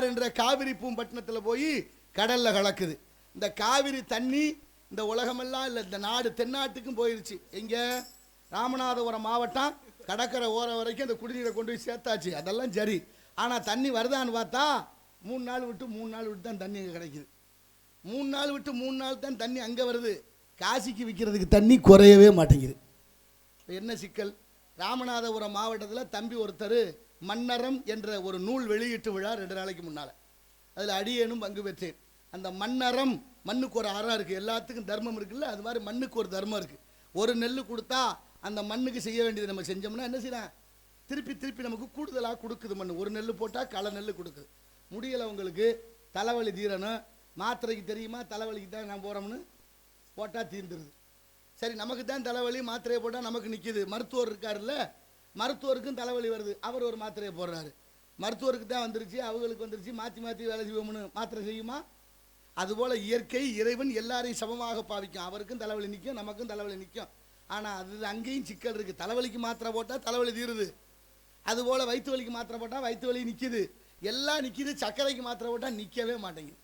ஆறு என்ற காவிரி பூம்பட்டினத்தில் போய் கடலில் கலக்குது. இந்த காவிரி தண்ணி இந்த உலகமெல்லாம் இல்லை இந்த நாடு தென்னாட்டுக்கும் போயிருச்சு. எங்கே? ராமநாதபுரம் மாவட்டம் கடற்கரை ஓரம் வரைக்கும் அந்த குடிநீரை கொண்டு போய் சேர்த்தாச்சு. அதெல்லாம் சரி. ஆனால் தண்ணி வருதான்னு பார்த்தா மூணு நாள் விட்டு மூணு நாள் விட்டு தான் தண்ணி அங்கே கிடைக்குது. மூணு நாள் விட்டு மூணு நாள் தான் தண்ணி அங்கே வருது. காசிக்கு விற்கிறதுக்கு தண்ணி குறையவே மாட்டேங்குது. என்ன சிக்கல்? ராமநாதபுரம் மாவட்டத்தில் தம்பி ஒருத்தர் மன்னரம் என்ற ஒரு நூல் வெளியீட்டு விழா ரெண்டு நாளைக்கு முன்னால். அதில் அடியேனும் பங்கு பெற்றேன். அந்த மன்னரம் மண்ணுக்கு ஒரு அறம் இருக்குது எல்லாத்துக்கும் தர்மம் இருக்குல்ல? அது மாதிரி மண்ணுக்கு ஒரு தர்மம் இருக்குது ஒரு நெல் கொடுத்தா அந்த மண்ணுக்கு செய்ய வேண்டியது நம்ம செஞ்சோம்னா என்ன செய்யலாம்? திருப்பி திருப்பி நமக்கு கூடுதலாக கொடுக்குது மண் ஒரு நெல் போட்டால் களை நெல் கொடுக்குது. முடியலை உங்களுக்கு தலைவலி தீரணும். மாத்திரைக்கு தெரியுமா? தலைவலிக்கு தான் நான் போகிறோம்னு போட்டால் தீர்ந்துருது. சரி நமக்கு தான் தலைவலி மாத்திரையை போட்டால் நமக்கு நிற்கிது மருத்துவர் இருக்காருல்ல? மருத்துவருக்கும் தலைவலி வருது. அவர் ஒரு மாத்திரையை போடுறாரு. மருத்துவருக்கு தான் வந்துருச்சு அவங்களுக்கு வந்துருச்சு மாற்றி மாற்றி வேலை செய்வோம்னு மாத்திரை செய்யுமா? அதுபோல் இயற்கை இறைவன் எல்லாரையும் சமமாக பாவிக்கும். அவருக்கும் தலைவலி நிற்கும் நமக்கும் தலைவலி நிற்கும் ஆனால் அது அங்கேயும் சிக்கல் இருக்குது தலைவலிக்கு மாத்திரை போட்டால் தலைவலி தீருது. அதுபோல் வயிற்று வலிக்கு மாத்திரை போட்டால் வயிற்று வலி நிற்கிது எல்லாம் நிற்கிது சர்க்கரைக்கு மாத்திரை போட்டால் நிற்கவே மாட்டேங்குது.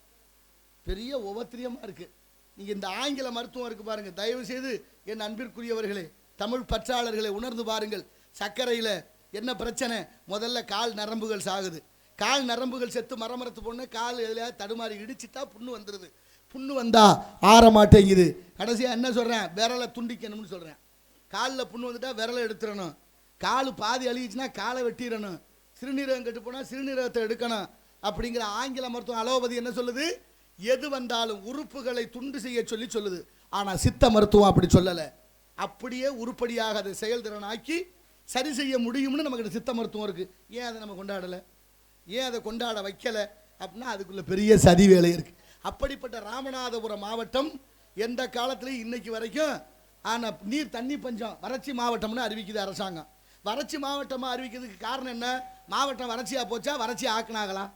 பெரிய உபத்திரியமாக இருக்குது நீங்கள் இந்த ஆங்கில மருத்துவம் இருக்குது பாருங்கள் தயவுசெய்து என் அன்பிற்குரியவர்களே தமிழ் பற்றாளர்களை உணர்ந்து பாருங்கள். சர்க்கரையில் என்ன பிரச்சனை? முதல்ல கால் நரம்புகள் சாகுது. கால் நரம்புகள் செத்து மரமரத்து பொண்ணு கால் எதுலையாவது தடுமாறி இடிச்சிட்டா புண்ணு வந்துடுது புண்ணு வந்தால் ஆற மாட்டேங்குது. கடைசியாக என்ன சொல்கிறேன் விரலை துண்டிக்கணும்னு சொல்கிறேன் காலில் புண்ணு வந்துட்டா விரலை எடுத்துடணும். கால் பாதி அழுகிச்சுன்னா காலை வெட்டிடணும். சிறுநீரகம் கெட்டு போனால் சிறுநீரகத்தை எடுக்கணும். அப்படிங்கிற ஆங்கில மருத்துவம் அலோபதி என்ன சொல்லுது? எது வந்தாலும் உறுப்புகளை துண்டு செய்ய சொல்லி சொல்லுது. ஆனால் சித்த மருத்துவம் அப்படி சொல்லலை. அப்படியே உருப்படியாக அதை செயல்திறனாக்கி சரி செய்ய முடியும்னு நமக்கு சித்த மருத்துவம் இருக்குது ஏன் அதை நம்ம கொண்டாடலை? ஏன் அதை கொண்டாட வைக்கலை? அப்படின்னா அதுக்குள்ளே பெரிய சதி வேலை இருக்குது அப்படிப்பட்ட ராமநாதபுரம் மாவட்டம் எந்த காலத்துலையும் இன்னைக்கு வரைக்கும் ஆனால் நீர் தண்ணி பஞ்சம் வறட்சி மாவட்டம்னு அறிவிக்குது அரசாங்கம். வறட்சி மாவட்டமாக அறிவிக்கிறதுக்கு காரணம் என்ன? மாவட்டம் வறட்சியாக போச்சா? வறட்சி ஆக்கினாகலாம்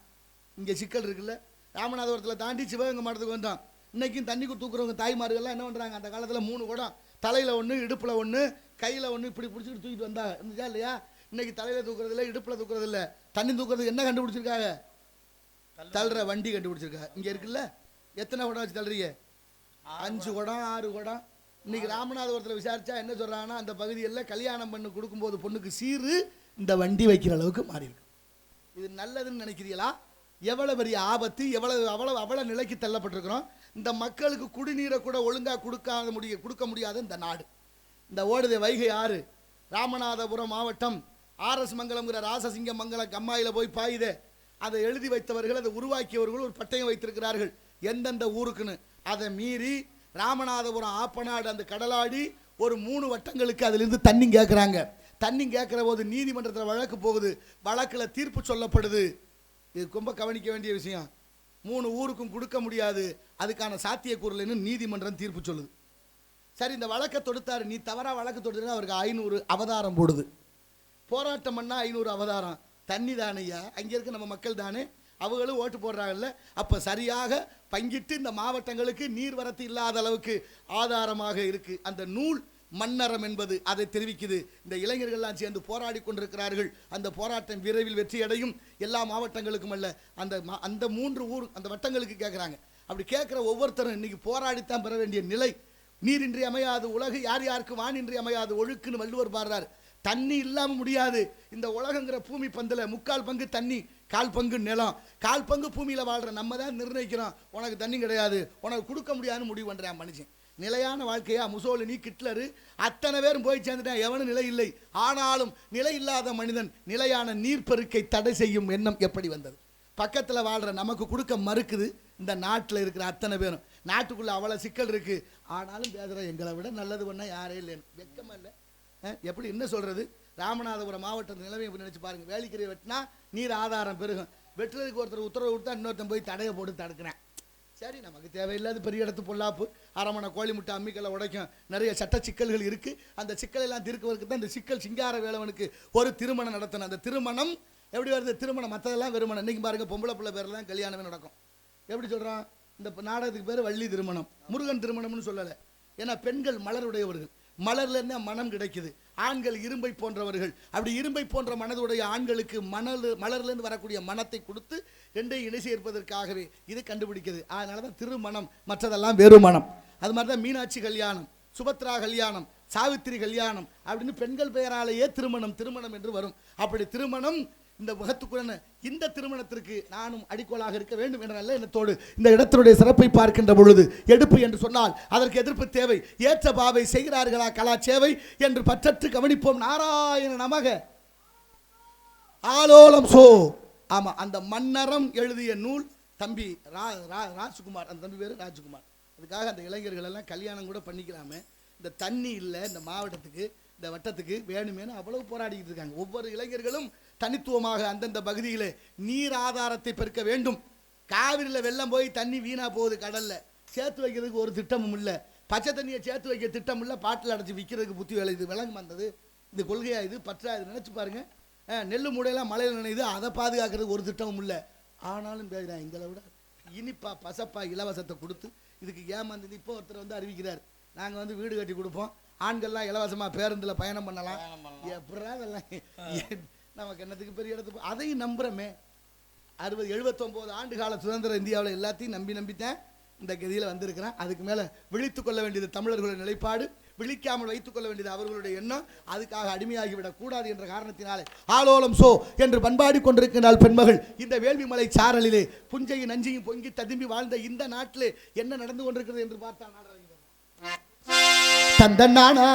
இங்கே சிக்கல் இருக்குல்ல. ராமநாதபுரத்தில் தாண்டி சிவகங்கை மாவட்டத்துக்கு வந்தோம். இன்றைக்கும் தண்ணி தூக்குறவங்க தாய்மார்கள்லாம் என்ன பண்ணுறாங்க அந்த காலத்தில் மூணு குடம் தலையில் ஒன்று இடுப்பில் ஒன்று கையில் ஒன்று இப்படி பிடிச்சிட்டு தூக்கிட்டு வந்தா இருந்துச்சா இல்லையா? இன்னைக்கு தலையில் தூக்குறது இல்லை இடுப்பில் தூக்குறது இல்லை தண்ணி தூக்குறதுக்கு என்ன கண்டுபிடிச்சிருக்காங்க? தள்ளுற வண்டி. கண்டுபிடிச்சிருக்காங்க இங்கே இருக்குல்ல? எத்தனை குடம் வச்சு தள்ளுறீங்க? அஞ்சு குடம். ஆறு குடம். இன்னைக்கு ராமநாதபுரத்தில் விசாரிச்சா என்ன சொல்கிறாங்கன்னா அந்த பகுதியில் கல்யாணம் பண்ணி கொடுக்கும்போது பொண்ணுக்கு சீரு இந்த வண்டி வைக்கிற அளவுக்கு மாறி இருக்கு. இது நல்லதுன்னு நினைக்கிறீங்களா? எவ்வளவு பெரிய ஆபத்து எவ்வளவு அவ்வளவு அவ்வளவு நிலைக்கு தள்ளப்பட்டிருக்கிறோம். இந்த மக்களுக்கு குடிநீரை கூட ஒழுங்காக கொடுக்காத முடிய கொடுக்க முடியாத இந்த நாடு. இந்த ஓடுதே வைகை ஆறு ராமநாதபுரம் மாவட்டம் ஆர்எஸ் மங்கலம்ங்கிற ராசசிங்க மங்கலம் கம்மாயில போய் பாயுதே. அதை எழுதி வைத்தவர்கள் அதை உருவாக்கியவர்கள் ஒரு பட்டயம் வைத்திருக்கிறார்கள். எந்தெந்த ஊருக்குன்னு. அதை மீறி ராமநாதபுரம் ஆப்பநாடு அந்த கடலாடி ஒரு மூணு வட்டங்களுக்கு அதிலிருந்து தண்ணி கேட்குறாங்க தண்ணி கேட்குற போது நீதிமன்றத்தில் வழக்கு போகுது. வழக்கில் தீர்ப்பு சொல்லப்படுது. இது ரொம்ப கவனிக்க வேண்டிய விஷயம். மூணு ஊருக்கும் கொடுக்க முடியாது. அதுக்கான சாத்தியக்கூறலைன்னு நீதிமன்றம் தீர்ப்பு சொல்லுது. சரி இந்த வழக்கை தொடுத்தாரு. நீ தவறாக வழக்கு தொடுத்தா அவருக்கு ஐநூறு அவதாரம் போடுது. போராட்டம் பண்ணால் ஐநூறு அவதாரம். தண்ணி தானையா அங்கே இருக்க நம்ம மக்கள் தானே? அவங்களும் ஓட்டு போடுறாங்கல்ல. அப்போ சரியாக பங்கிட்டு இந்த மாவட்டங்களுக்கு நீர்வரத்து இல்லாத அளவுக்கு ஆதாரமாக இருக்குது அந்த நூல் மன்னரம் என்பது அதை தெரிவிக்குது. இந்த இளைஞர்கள்லாம் சேர்ந்து போராடி கொண்டிருக்கிறார்கள். அந்த போராட்டம் விரைவில் வெற்றியடையும் எல்லா மாவட்டங்களுக்கும் அல்ல. அந்த மா- அந்த மூன்று ஊர் அந்த வட்டங்களுக்கு கேட்குறாங்க அப்படி கேட்குற ஒவ்வொருத்தரும் இன்னைக்கு போராடித்தான் பெற வேண்டிய நிலை. நீரின்றி அமையாது உலகு யார் யாருக்கு வானின்றி அமையாது ஒழுக்குன்னு வள்ளுவர் பாடுறார். தண்ணி இல்லாமல் முடியாது. இந்த உலகங்கிற பூமி பந்தில் முக்கால் பங்கு தண்ணி கால் பங்கு நிலம். கால் பங்கு பூமியில் வாழ்கிற நம்ம தான் நிர்ணயிக்கிறோம். உனக்கு தண்ணி கிடையாது. உனக்கு கொடுக்க முடியாதுன்னு முடிவு பண்ணுறேன் மனுஷன். நிலையான வாழ்க்கையா? முசோலினி கிட்லரு அத்தனை பேரும் போய் சேர்ந்துட்டான். எவனும் நிலை இல்லை. ஆனாலும் நிலை இல்லாத மனிதன் நிலையான நீர்ப்பெருக்கை தடை செய்யும் எண்ணம் எப்படி வந்தது? பக்கத்தில் வாழ்கிற நமக்கு கொடுக்க மறுக்குது. இந்த நாட்டில் இருக்கிற அத்தனை பேரும். நாட்டுக்குள்ளே அவ்வளோ சிக்கல் இருக்குது ஆனாலும் பேசுகிற எங்களை விட நல்லது பண்ண யாரே இல்லைன்னு. வெக்கமாக இல்லை. எப்படி? என்ன சொல்கிறது ராமநாதபுரம் மாவட்டத்தில் நிலைமை எப்படி நினச்சி பாருங்கள் வேலிக்கரை வெட்டினா நீர் ஆதாரம் பெருகும். வெட்டுறதுக்கு ஒருத்தர் உத்தரவு கொடுத்தா இன்னொருத்தன் போய் தடையை போட்டு தடுக்கிறேன். சரி நமக்கு தேவையில்லாத பெரிய இடத்து பொல்லாப்பு அரமணை கோழி முட்டை அம்மிக்கலை உடைக்கும் நிறைய சட்ட சிக்கல்கள் இருக்குது அந்த சிக்கலெல்லாம் தீர்க்கவதற்கு தான் இந்த சிக்கல் சிங்கார வேலவனுக்கு ஒரு திருமணம் நடத்தணும். அந்த திருமணம் எப்படி வருது? திருமணம் மற்றதெல்லாம் வெறுமணம். இன்னைக்கு பாருங்கள் பொம்பளை பிள்ளை பேரெல்லாம் கல்யாணமே நடக்கும். எப்படி சொல்கிறான் இந்த நாடகத்துக்கு பேர் வள்ளி திருமணம். முருகன் திருமணம்னு சொல்லலை. ஏன்னா பெண்கள் மலருடையவர்கள். மலர்ல மனம் கிடைக்குது. ஆண்கள் இரும்பை போன்றவர்கள். அப்படி இரும்பை போன்ற மனதுடைய ஆண்களுக்கு மணல் மலர்லேருந்து வரக்கூடிய மனத்தை கொடுத்து ரெண்டையும் இணை சேர்ப்பதற்காகவே இது கண்டுபிடிக்கிறது. அதனால தான் திருமணம் மற்றதெல்லாம் வெறும் மனம் அது மாதிரி தான் மீனாட்சி கல்யாணம் சுபத்ரா கல்யாணம் சாவித்திரி கல்யாணம் அப்படின்னு பெண்கள் பெயராலேயே திருமணம் திருமணம் என்று வரும். அப்படி திருமணம் இந்த முகத்துக்குடன் இந்த திருமணத்திற்கு நானும் அடிக்கோலாக இருக்க வேண்டும் என்ற நல்ல எண்ணத்தோடு இந்த இடத்தினுடைய சிறப்பை பார்க்கின்ற பொழுது எடுப்பு என்று சொன்னால் அதற்கு எதிர்ப்பு தேவை. ஏற்ற பாவை செய்கிறார்களா கலா சேவை என்று பற்றற்று கவனிப்போம். நாராயண நமக. ஆலோலம் சோ. ஆமா அந்த மன்னரம் எழுதிய நூல் தம்பி ரா ரா ராஜ்குமார். அந்த தம்பி பேர் ராஜ்குமார். அதுக்காக அந்த இளைஞர்கள் எல்லாம் கல்யாணம் கூட பண்ணிக்கலாமே. இந்த தண்ணி இல்லை இந்த மாவட்டத்துக்கு. இந்த வட்டத்துக்கு வேணுமேனு அவ்வளவு போராடிக்கிட்டு இருக்காங்க. ஒவ்வொரு இளைஞர்களும் தனித்துவமாக அந்தந்த பகுதியில் நீர் ஆதாரத்தை பெருக்க வேண்டும். காவிரியில் வெள்ளம் போய் தண்ணி வீணாக போகுது கடலில். சேர்த்து வைக்கிறதுக்கு ஒரு திட்டமும் இல்லை. பச்சை தண்ணியை சேர்த்து வைக்க திட்டம் இல்லை. பாட்டில் அடைச்சி விற்கிறதுக்கு புத்தி வேலை. இது விளங்கு வந்தது. இந்த கொள்கையாக இது? பற்றா இது? நினச்சி பாருங்கள் நெல் மூடையெல்லாம் மழையில் நினைது அதை பாதுகாக்கிறதுக்கு ஒரு திட்டமும் இல்லை. ஆனாலும் பேசுகிறேன் எங்களை விட இனிப்பா பசப்பா இலவசத்தை கொடுத்து இதுக்கு ஏமாந்தது. இப்போ ஒருத்தர் வந்து அறிவிக்கிறார். நாங்கள் வந்து வீடு கட்டி கொடுப்போம். ஆண்கள்லாம் இலவசமாக பேருந்தில் பயணம் பண்ணலாம். எப்படா அதெல்லாம் நமக்கு என்னத்துக்கு பெரிய இடத்துக்கு அதையும் நம்புகிறோமே அறுபது எழுபத்தொம்போது ஆண்டு கால சுதந்திர இந்தியாவில் எல்லாத்தையும் நம்பி நம்பித்தேன் இந்த கதியில் வந்திருக்கிறேன். அதுக்கு மேலே விழித்து கொள்ள வேண்டியது தமிழர்களுடைய நிலைப்பாடு. விழிக்காமல் வைத்துக் கொள்ள வேண்டியது அவர்களுடைய எண்ணம். அதுக்காக அடிமையாகிவிடக் கூடாது என்ற காரணத்தினாலே ஆலோலம் சோ என்று பண்பாடி கொண்டிருக்கிறாள் பெண்மகள். இந்த வேள்விமலை சாரலிலே புஞ்சையும் நஞ்சையும் பொங்கி ததும்பி வாழ்ந்த இந்த நாட்டிலே என்ன நடந்து கொண்டிருக்கிறது என்று பார்த்தால். தந்தன்னானா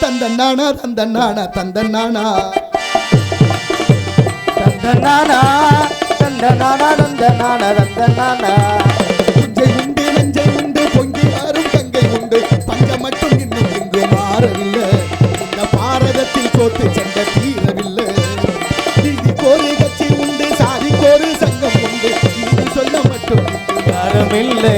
தந்தன்னானா தந்தன்னானா தந்தன்னானா தந்தனானா தந்தனானா தந்தனானா தந்தனானா புஞ்சை உண்டு நஞ்சை உண்டு பொங்கி வரும் கங்கை உண்டு. பஞ்சம் மட்டும் இன்னும் இங்கு மாறவில்லை. இந்த பாரதத்தில் தோத்து சண்டை தீரவில்லை. நீதிக்கோரு கட்சி உண்டு சாதிக்கோரு சங்கம் உண்டு. இது சொல்ல மட்டும் இங்கு யாருமில்லை.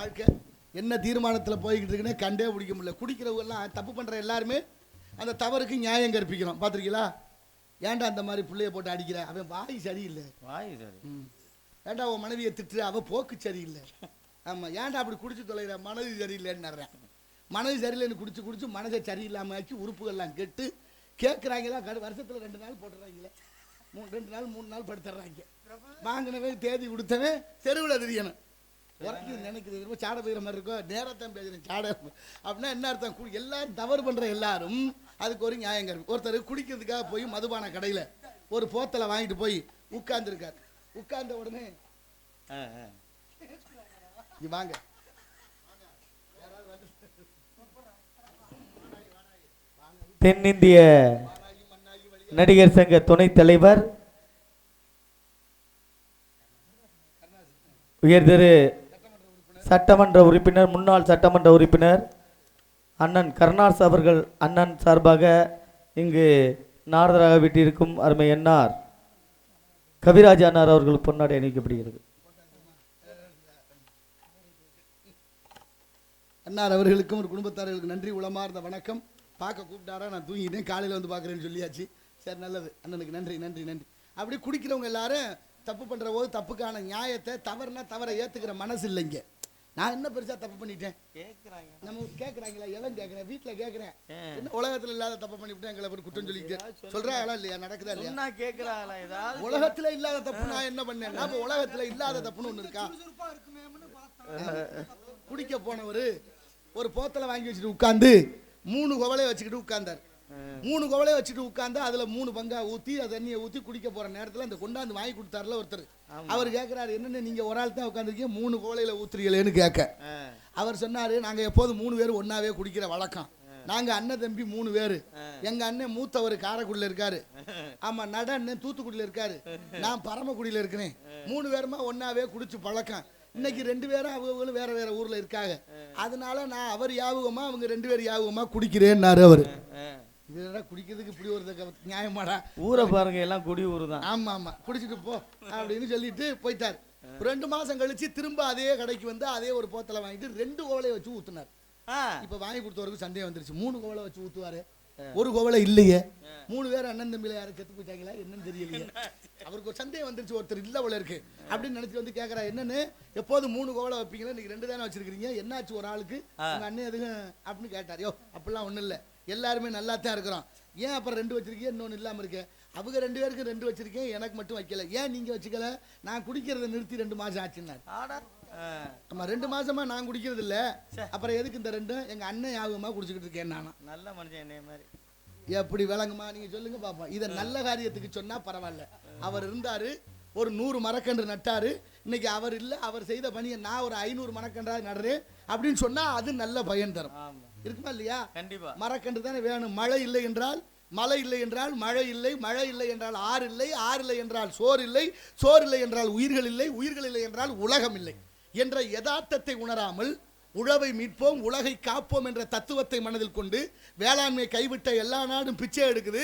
வாழ்க்கை. என்ன தீர்மானத்துல போய்கிட்டு இருக்குன்னே கண்டே பிடிக்க முடியல. குடிக்கிறவங்க எல்லாம் தப்பு பண்ற எல்லாருமே அந்த தவறுக்கு நியாயம் கற்பிக்கிறோம் பாத்திருக்கீங்களா ஏன்டா அந்த மாதிரி பிள்ளைய போட்டு அடிக்கிற? அவன் வாய் சரியில்லை. வாய் சரி. ஏன்டா உன் மனைவியை திட்டுற? அவ போக்கு சரியில்லை. ஆமா ஏன்டா அப்படி குடிச்சு தொலைகிற மனது சரியில்லைன்னு மனது சரியில்லைன்னு குடிச்சு குடிச்சு மனதை சரியில்லாம ஆக்கி உறுப்புகள்லாம் கெட்டு. கேட்குறாங்களா கடு வருஷத்துல ரெண்டு நாள் போட்டுறாங்களே. மூணு ரெண்டு நாள் மூணு நாள் படுத்துறாங்க. வாங்கினவன் தேதி கொடுத்தவன் தெருவில் தெரியணும். உறக்கி நினைக்கிறது ரொம்ப சாட போயிற மாதிரி இருக்கும். நேரத்தான் பேசுறேன். சாட. அப்படின்னா என்ன அர்த்தம்? எல்லாரும் தவறு பண்ற எல்லாரும் அதுக்கு ஒரு நியாயம் ஒருத்தர் குடிக்கிறதுக்காக போய் மதுபான கடையில் ஒரு போத்தலை வாங்கிட்டு போய் உட்கார்ந்துருக்கார். உட்கார்ந்த உடனே வாங்க. தென்னிந்திய நடிகர் சங்க துணைத் தலைவர் உயர்திரு சட்டமன்ற உறுப்பினர் முன்னாள் சட்டமன்ற உறுப்பினர் அண்ணன் கருணாஸ் அவர்கள் அண்ணன் சார்பாக இங்கு நாரதராக வீட்டிற்கும் அருமை என்னார் கவிராஜ் அண்ணார் அவர்கள் பொன்னாடை அணிவிக்கப்படுகிறது. அண்ணார் அவர்களுக்கும் ஒரு குடும்பத்தார்களுக்கு நன்றி. உளமார்ந்த வணக்கம். பார்க்க கூப்பிட்டாரா? நான் தூங்கிட்டேன். காலையில் வந்து பார்க்குறேன்னு சொல்லியாச்சு. சரி நல்லது. அண்ணனுக்கு நன்றி நன்றி நன்றி. அப்படி குடிக்கிறவங்க எல்லாரும் தப்பு பண்ணுற போது தப்புக்கான நியாயத்தை தவறுனா தவறை ஏற்றுக்கிற மனசு இல்லைங்க. நான் என்ன பெருசாக தப்பு பண்ணிட்டேன்? நம்ம கேட்குறாங்களா எவன் கேட்குறேன் வீட்டில் கேட்குறேன் என்ன உலகத்தில் இல்லாத தப்பு பண்ணிவிட்டு எங்களை ஒரு குற்றம் சொல்லிக்கிட்டு சொல்கிறாங்களா இல்லையா? நடக்குதா இல்லையா? ஏதாவது உலகத்துல இல்லாத தப்பு நான் என்ன பண்ணேன்? நம்ம உலகத்துல இல்லாத தப்புன்னு ஒண்ணு இருக்கா? குடிக்க போனவர் ஒரு போத்தலை வாங்கி வச்சுட்டு உட்கார்ந்து மூணு குவலையை வச்சுக்கிட்டு உட்கார்ந்தார். மூணு குவலையை வச்சுட்டு உட்கார்ந்து அதுல மூணு பங்கா ஊத்தி அது தண்ணியை ஊத்தி குடிக்க போற நேரத்துல அந்த கொண்டாந்து வாங்கி கொடுத்தாருல ஒருத்தர். அவர் கேட்கிறாரு என்னன்னு நீங்க ஒரு ஆள் தான் உட்காந்துருக்கீங்க மூணு குவலையில ஊத்துறீங்களேன்னு கேட்க அவர் சொன்னாரு நாங்க எப்போதும் மூணு பேர் ஒன்னாவே குடிக்கிற வழக்கம். நாங்க அண்ணன் தம்பி மூணு பேரு. எங்க அண்ணன் மூத்தவர் காரைக்குடியில இருக்காரு. ஆமா நட அண்ணன் தூத்துக்குடியில இருக்காரு. நான் பரமக்குடியில இருக்கிறேன். மூணு பேருமா ஒன்னாவே குடிச்சு பழக்கம். இன்னைக்கு ரெண்டு பேரும் அவங்களும் வேற வேற ஊர்ல இருக்காங்க. அதனால நான் அவர் யாபகமா அவங்க ரெண்டு பேர் யாபகமா குடிக்கிறேன்னாரு அவரு. இதெல்லாம் குடிக்கிறதுக்கு இப்படி ஒரு நியாயமாடா. ஊரை பாருங்க எல்லாம் குடி ஊரு தான் ஆமா ஆமா குடிச்சிட்டு போ அப்படின்னு சொல்லிட்டு போயிட்டார். ரெண்டு மாசம் கழிச்சு திரும்ப அதே கடைக்கு வந்து அதே ஒரு போத்தலை வாங்கிட்டு ரெண்டு கோவலையை வச்சு ஊத்துனார். இப்ப வாங்கி கொடுத்தவருக்கு சந்தேகம் வந்துருச்சு. மூணு கோவலை வச்சு ஊத்துவாரு. ஒரு கோவலை இல்லையே. மூணு பேர் அண்ணன் தம்பியில யாரும் செத்து போயிட்டாங்களா என்னன்னு தெரியலையே. அவருக்கு ஒரு சந்தேகம் வந்துருச்சு ஒருத்தர் இல்ல போல இருக்கு. அப்படின்னு நினைச்சு வந்து கேக்குறா என்னன்னு? எப்போது மூணு கோவலை வைப்பீங்களா? இன்னைக்கு ரெண்டு தானே வச்சிருக்கீங்க என்னாச்சு ஒரு ஆளுக்கு? உங்க அண்ணன் எதுவும்? அப்படின்னு கேட்டார். யோ அப்படிலாம் ஒண்ணும் இல்ல. எல்லாருமே நல்லா தான் இருக்கிறோம். ஏன் அப்புறம் ரெண்டு வச்சிருக்கீங்க இன்னொன்னு இல்லாம இருக்க. அவங்க ரெண்டு பேருக்கு ரெண்டு வச்சிருக்கேன். எனக்கு மட்டும் வைக்கல. ஏன் நீங்க வச்சுக்கல? நான் குடிக்கிறத நிறுத்தி ரெண்டு மாசம் ஆச்சுன்னாரு. ஆமா ரெண்டு மாசமா நான் குடிக்கிறது இல்ல அப்புறம் எதுக்கு இந்த ரெண்டும் எங்க அண்ணன் யாபகமா குடிச்சுக்கிட்டு இருக்கேன் நானும். நல்ல மனுஷன் என்னைய மாதிரி. எப்படி விளங்குமா? நீங்க சொல்லுங்க பாப்போம். இதை நல்ல காரியத்துக்கு சொன்னா பரவாயில்ல. அவர் இருந்தாரு ஒரு நூறு மரக்கன்று நட்டாரு. இன்னைக்கு அவர் இல்ல அவர் செய்த பணியை நான் ஒரு ஐநூறு மரக்கன்றா நடுறேன். அப்படின்னு சொன்னா அது நல்ல பயன் தரும். ஆமா. இருக்குமா இல்லையா? கண்டிப்பா. மரக்கன்று தானே வேணும். மழை இல்லை என்றால் மழை இல்லை என்றால் மழை இல்லை மழை இல்லை என்றால் ஆறு இல்லை ஆறு இல்லை என்றால் சோறு இல்லை சோறு இல்லை என்றால் உயிர்கள் இல்லை உயிர்கள் இல்லை என்றால் உலகம் இல்லை என்ற யதார்த்தத்தை உணராமல் உழவை மீட்போம் உலகை காப்போம் என்ற தத்துவத்தை மனதில் கொண்டு வேளாண்மை கைவிட்ட எல்லா நாடும் பிச்சை எடுக்குது.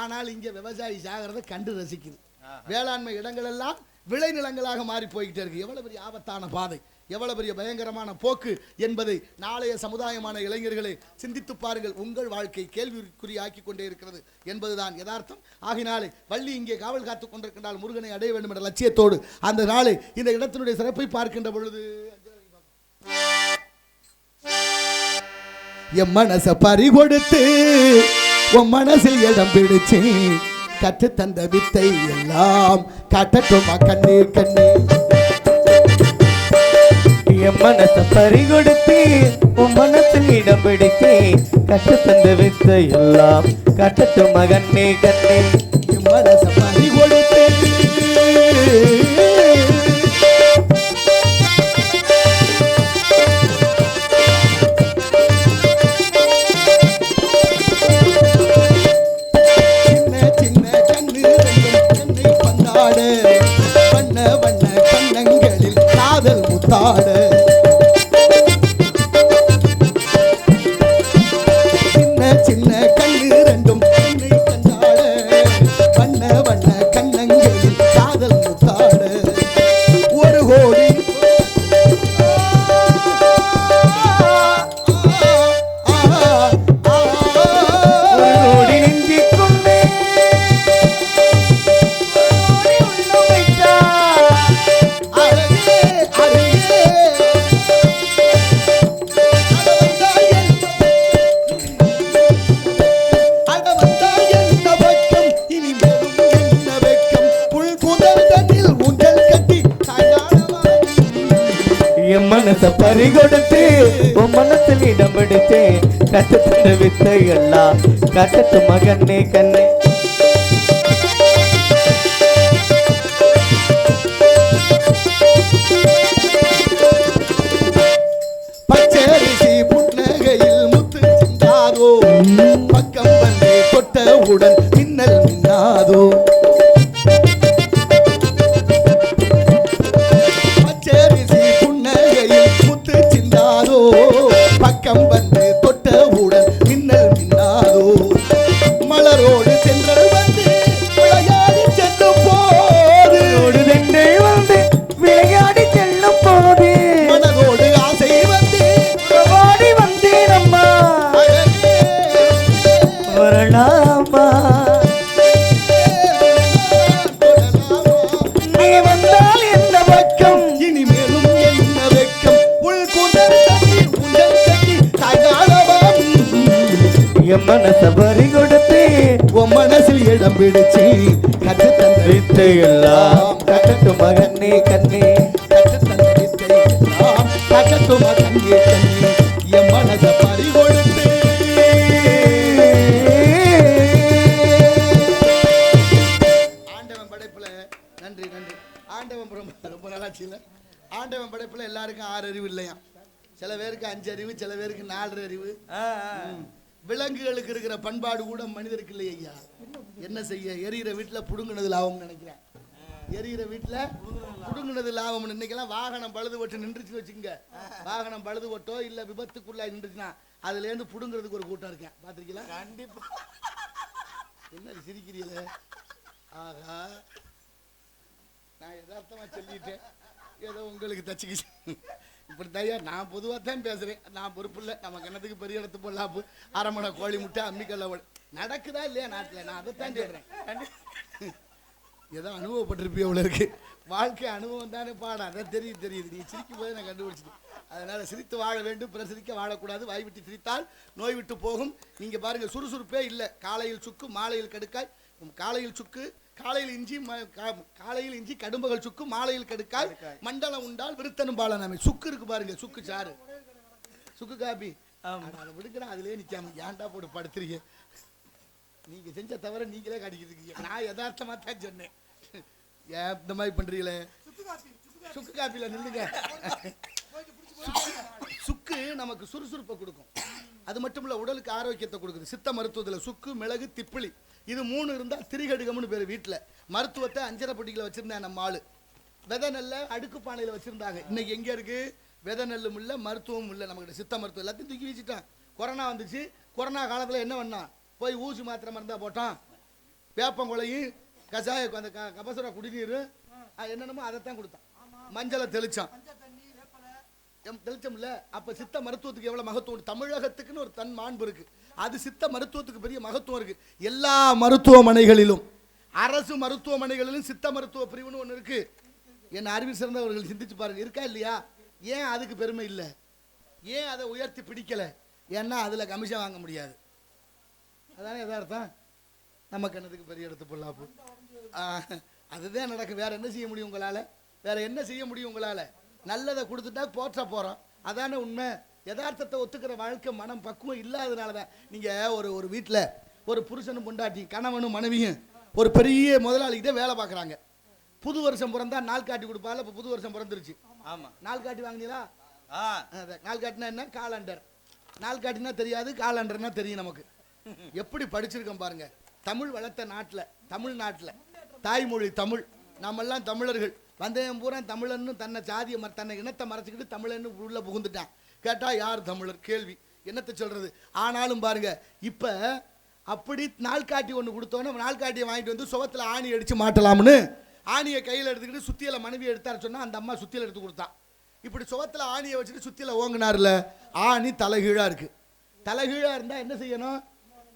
ஆனால் இங்க விவசாயி சாகிறத கண்டு ரசிக்குது. வேளாண்மை இடங்கள் எல்லாம் விளைநிலங்களாக மாறி போய்கிட்டே இருக்கு. எவ்வளவு பெரிய ஆபத்தான பாதை. எவ்வளவு பெரிய பயங்கரமான போக்கு என்பதை நாளைய சமுதாயமான இளைஞர்களை சிந்தித்து பாருங்கள். உங்கள் வாழ்க்கை கேள்விக்குறியாக்கி கொண்டே இருக்கிறது என்பதுதான் யதார்த்தம். ஆகினாலே வள்ளி இங்கே காவல் காத்துக் கொண்டிருக்கின்றால் முருகனை அடைய வேண்டும் என்ற லட்சியத்தோடு அந்த நாளை இந்த இடத்தினுடைய சிறப்பை பார்க்கின்ற பொழுது என் மனச பறி கொடுத்து உன் மனசில் இடம் பிடிச்சு கற்று தந்த வித்தை எல்லாம் கட்டட்டுமா? கண்ணீர் கண்ணீர். என் மனச பறி கொடுத்து உன் மனசில் இடம் பிடித்து கற்று தந்த வித்தை எல்லாம் மகன் நீ கண்ணே. பறி கொடுத்து உன் மனசில் இடம் பிடித்தே கத்து தந்த வித்தை எல்லாம் கட்டத்து மகனே கண்ணே. பச்சரிசி புன்னகையில் முத்து பக்கம் வந்து என் மனச பறிகொடுத்து உன் மனசில் இடம் பிடிச்சு கற்று தந்த வித்தை எல்லாம் கட்டட்டு மகனே கண்ணே கற்று தந்த வித்தை எல்லாம் கட்டட்டுமா தங்கி தண்ணி என் மனச பறி கொடுத்து. ஆண்டவன் படைப்புல நன்றி நன்றி. ஆண்டவன் ரொம்ப ரொம்ப நல்லாச்சு இல்ல? ஆண்டவன் படைப்புல எல்லாருக்கும் ஆறு அறிவு இல்லையா சில பேருக்கு அஞ்சு அறிவு சில பேருக்கு நாலு அறிவு. விலங்குகளுக்கு இருக்கிற பண்பாடு கூட மனிதருக்கு இல்லை ஐயா. என்ன செய்ய? எரியிற வீட்டுல புடுங்குனது லாபம்னு நினைக்கிறேன். எரியிற வீட்டுல புடுங்குனது லாபம்னு இன்னைக்கெல்லாம் வாகனம் பழுது ஓட்டு நின்றுச்சு வச்சுங்க வாகனம் பழுது ஓட்டோ இல்ல விபத்துக்குள்ள நின்றுச்சுன்னா அதுல இருந்து புடுங்குறதுக்கு ஒரு கூட்டம் இருக்கேன். பாத்திருக்கீங்களா கண்டிப்பா. என்ன சிரிக்கிறீங்களே? ஆஹா. நான் யதார்த்தமா சொல்லிட்டேன். ஏதோ உங்களுக்கு தச்சுக்கிச்சு. இப்படி தையா நான் பொதுவாக தான் பேசுறேன். நான் பொறுப்பு இல்லை. நம்ம கிணத்துக்கு பெரிய இடத்து பொல்லாப்பு அரைமனை கோழி முட்டை அம்மிக்கல்ல நடக்குதா இல்லையா நாட்டில்? நான் அதைத்தான் சொல்றேன் ஏதோ அனுபவப்பட்டிருப்பிய அவ்வளோ இருக்கு. வாழ்க்கை அனுபவம் தானே பாடம். அதான் தெரியுது தெரியுது. நீ சிரிக்கும் போது நான் கண்டுபிடிச்சிட்டேன். அதனால சிரித்து வாழ வேண்டும். பிற சிரிக்க வாழக்கூடாது. வாய் விட்டு சிரித்தால் நோய் விட்டு போகும். நீங்கள் பாருங்கள் சுறுசுறுப்பே இல்லை. காலையில் சுக்கு மாலையில் கடுக்காய். காலையில் சுக்கு காலையில் இஞ்சி ம- கா- காலையில் இஞ்சி கடும்பகல் சுக்கு மாலையில் கடுக்காய் மண்டலம் உண்டால் விருத்தனும் பாலனாமை. சுக்கு இருக்கு பாருங்க சுக்கு சாறு. சுக்கு காபி. அதை விடுக்கிறேன் அதுலயே நிக்காம. ஏன்டா போட்டு படுத்துறீங்க? நீங்க செஞ்ச தவிர நீங்களே காட்டிக்கிட்டு நான் யதார்த்தமா தான் சொன்னேன். ஏன் இந்த மாதிரி பண்றீங்களே? சுக்கு காப்பில நில்லுங்க. சுக்கு- சுக்கு நமக்கு சுறுசுறுப்பை கொடுக்கும். அது மட்டும் இல்ல உடலுக்கு ஆரோக்கியத்தை கொடுக்குது. சித்த மருத்துவத்துல சுக்கு மிளகு திப்பிலி. இது மூணு இருந்தால் திரிகடுகம்னு பேர் வீட்டில் மருத்துவத்தை அஞ்சரை பொட்டிகளை வச்சுருந்தேன் நம்ம ஆள். விதை நெல்லை அடுக்கு பானையில் வச்சுருந்தாங்க. இன்னைக்கு எங்கே இருக்குது விதை நெல்லும் இல்லை மருத்துவமும் இல்லை நம்மகிட்ட. சித்த மருத்துவம் எல்லாத்தையும் தூக்கி வச்சுட்டான் கொரோனா வந்துச்சு. கொரோனா காலத்தில் என்ன பண்ணான்? போய் ஊசி மாத்திரை மருந்தா போட்டான். வேப்பங்குலையும் கசாய அந்த க- கபசுர குடிநீர் என்னென்னமோ அதைத்தான் கொடுத்தான். மஞ்சளை தெளித்தான் தெளிச்சம்ல அப்ப சித்த மருத்துவத்துக்கு எவ்வளவு மகத்துவம் தமிழகத்துக்குன்னு ஒரு தன் மாண்பு இருக்கு. அது சித்த மருத்துவத்துக்கு பெரிய மகத்துவம் இருக்கு. எல்லா மருத்துவமனைகளிலும் அரசு மருத்துவமனைகளிலும் சித்த மருத்துவ பிரிவுன்னு ஒன்று இருக்கு. என் அறிவில் சிறந்தவர்கள் சிந்திச்சு பாருங்க. இருக்கா இல்லையா? ஏன் அதுக்கு பெருமை இல்லை? ஏன் அதை உயர்த்தி பிடிக்கல? ஏன்னா அதுல கமிஷன் வாங்க முடியாது. அதானே எதார்த்தம் நம்ம கண்ணதுக்கு பெரிய இடத்து பொல்லாப்பு? அதுதான் நடக்கும். வேற என்ன செய்ய முடியும் உங்களால? வேற என்ன செய்ய முடியும் உங்களால? நல்லதை கொடுத்துட்டா போற்ற போறோம். அதானே உண்மை? யதார்த்தத்தை ஒத்துக்கிற வாழ்க்கை மனம் பக்குவம் இல்லாதனால தான். நீங்க ஒரு ஒரு வீட்டில் ஒரு புருஷனும் பொண்டாட்டி கணவனும் மனைவியும் ஒரு பெரிய முதலாளிகிட்ட வேலை பார்க்குறாங்க. புது வருஷம் பிறந்தா நாள் காட்டி கொடுப்பால இப்போ புது வருஷம் பிறந்துருச்சு. ஆமா. நாள் காட்டி வாங்கினீங்களா? ஆ. நாள் காட்டினா என்ன? காலண்டர் நாள் காட்டினா தெரியாது காலண்டர்னா தெரியும் நமக்கு. எப்படி படிச்சிருக்கோம் பாருங்க. தமிழ் வளர்த்த நாட்டில் தமிழ்நாட்டில் தாய்மொழி தமிழ். நாமெல்லாம் தமிழர்கள். வந்தவன் பூரா தமிழன்னு தன்னை சாதியை மற தன்னை இனத்தை மறைச்சிக்கிட்டு தமிழன்னு உள்ளே புகுந்துட்டான். கேட்டால் யார் தமிழர்? கேள்வி. என்னத்தை சொல்கிறது ஆனாலும் பாருங்கள் இப்போ அப்படி நாள் காட்டி ஒன்று கொடுத்தோன்னே நாள் காட்டியை வாங்கிட்டு வந்து சுவத்துல ஆணி அடித்து மாட்டலாம்னு ஆணியை கையில் எடுத்துக்கிட்டு சுத்தியில் மனைவி எடுத்தார் சொன்னால் அந்த அம்மா சுத்தியில் எடுத்து கொடுத்தான் இப்படி சுகத்தில் ஆணியை வச்சுட்டு சுத்தியில் ஓங்கினார்ல ஆணி தலைகீழாக இருக்குது தலைகீழாக இருந்தால் என்ன செய்யணும்?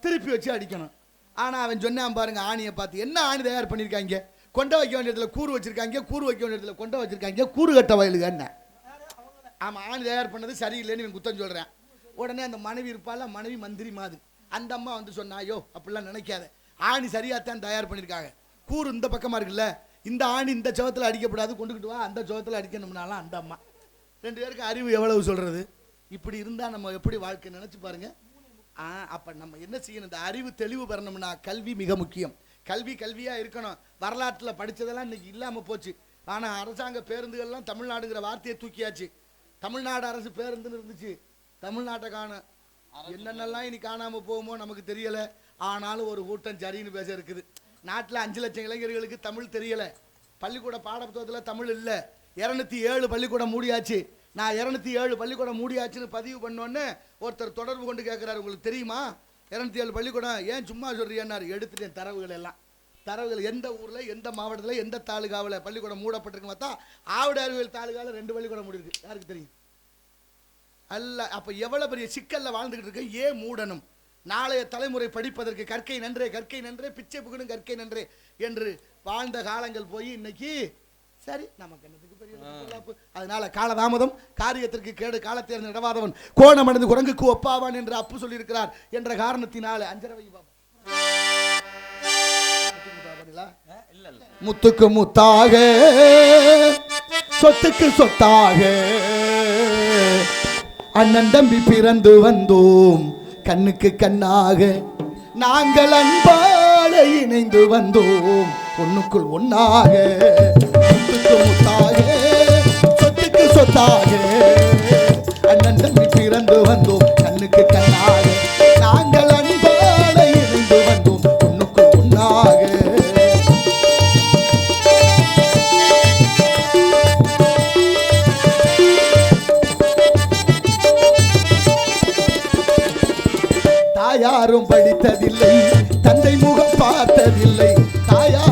திருப்பி வச்சு அடிக்கணும். ஆனால் அவன் சொன்னான் பாருங்க ஆணியை பார்த்து என்ன ஆணி தயார் பண்ணியிருக்காங்க கொண்டை வைக்க வேண்டிய இடத்துல கூறு வச்சிருக்காங்க கூறு வைக்க வேண்டிய இடத்துல கொண்டை வச்சிருக்காங்க கூறு கட்ட வயலுக்கு என்ன? ஆமா ஆணி தயார் பண்ணது சரியில்லைன்னு இவன் குத்தம் சொல்கிறேன் உடனே அந்த மனைவி இருப்பால மனைவி மந்திரி மாதிரி. அந்த அம்மா வந்து சொன்னா ஐயோ அப்படிலாம் நினைக்காத. ஆணி சரியாகத்தான் தயார் பண்ணியிருக்காங்க. கூறு இந்த பக்கமாக இருக்குல்ல? இந்த ஆணி இந்த சோகத்தில் அடிக்கப்படாது கொண்டுக்கிட்டு வா அந்த சோகத்தில் அடிக்கணும்னாலாம் அந்த அம்மா. ரெண்டு பேருக்கு அறிவு எவ்வளவு சொல்கிறது இப்படி இருந்தால் நம்ம எப்படி வாழ்க்கை நினச்சி பாருங்க. ஆ அப்போ நம்ம என்ன செய்யணும்? இந்த அறிவு தெளிவு பெறணும்னா கல்வி மிக முக்கியம். கல்வி கல்வியாக இருக்கணும். வரலாற்றில் படித்ததெல்லாம் இன்னைக்கு இல்லாமல் போச்சு. ஆனால் அரசாங்க பேருந்துகள்லாம் தமிழ்நாடுங்கிற வார்த்தையை தூக்கியாச்சு. தமிழ்நாடு அரசு பேருந்துன்னு இருந்துச்சு. தமிழ்நாட்டை காண. என்னென்னலாம் இனி காணாமல் போகுமோ நமக்கு தெரியலை. ஆனாலும் ஒரு கூட்டம் சரின்னு பேச இருக்குது. நாட்டில் அஞ்சு லட்சம் இளைஞர்களுக்கு தமிழ் தெரியலை. பள்ளிக்கூட பாடப்புத்தகத்தில் தமிழ் இல்லை. இரநூத்தி ஏழு பள்ளிக்கூடம் மூடியாச்சு. நான் இரநூத்தி ஏழு பள்ளிக்கூடம் மூடியாச்சுன்னு பதிவு பண்ணோன்னே ஒருத்தர் தொடர்பு கொண்டு கேட்குறாரு உங்களுக்கு தெரியுமா? இரநூத்தி ஏழு பள்ளிக்கூடம். ஏன் சும்மா சொல்றியான்னாரு? எடுத்துட்டேன் தரவுகள் எல்லாம். தரவுகள் எந்த ஊரில் எந்த மாவட்டத்தில் எந்த தாலுகாவில் பள்ளிக்கூடம் மூடப்பட்டிருக்கு பார்த்தா ஆவிட அறிவியல் தாலுகாவில் ரெண்டு பள்ளிக்கூடம் முடியுது யாருக்கு தெரியும்? அல்ல அப்போ எவ்வளோ பெரிய சிக்கலில் வாழ்ந்துக்கிட்டு இருக்க ஏன் மூடணும்? நாளைய தலைமுறை படிப்பதற்கு கற்கை நன்றே கற்கை நன்றே பிச்சை புகழும் கற்கை நன்றே என்று வாழ்ந்த காலங்கள் போய் இன்னைக்கு சரி நமக்கு என்னது அதனால காலதாமதம் காரியத்திற்கு கேடு காலத்தேர்ந்த இடவாதவன். கோணம் அடைந்து குரங்குக்கு ஒப்பாவான் என்று அப்பு சொல்லியிருக்கிறார் என்ற காரணத்தினால அஞ்சரவை முத்துக்கு முத்தாக சொத்துக்கு சொத்தாக. அண்ணன் தம்பி பிறந்து வந்தோம் கண்ணுக்கு கண்ணாக. நாங்கள் அன்பால இணைந்து வந்தோம் ஒண்ணுக்குள் ஒண்ணாக முத்துக்கு முத்தாக. சொத்துக்கு அண்ணன் தம்பி பிறந்து வந்தோம். கண்ணுக்கு கண்ணாக. நாங்கள் அன்பால இருந்து வந்தோம். பொண்ணுக்கு ஒண்ணாக தாயாரும் படித்ததில்லை. தந்தை முகம் பார்த்ததில்லை. தாயார்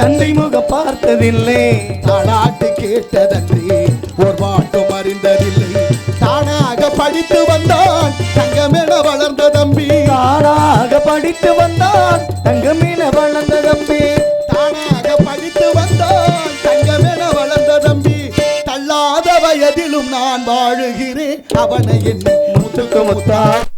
தந்தை முகம் பார்த்ததில்லை. தாலாட்டு கேட்டதன்றி ஒரு பாட்டும் அறிந்ததில்லை தானாக படித்து வந்தான் தங்கமென வளர்ந்த தம்பி. தானாக படித்து வந்தான் தங்கமீன வளர்ந்த தம்பி. தானாக படித்து வந்தான் தங்கமென வளர்ந்த தம்பி. தள்ளாத வயதிலும் நான் வாழுகிறேன். அவனை எண்ணி முத்துக்கு முத்தாக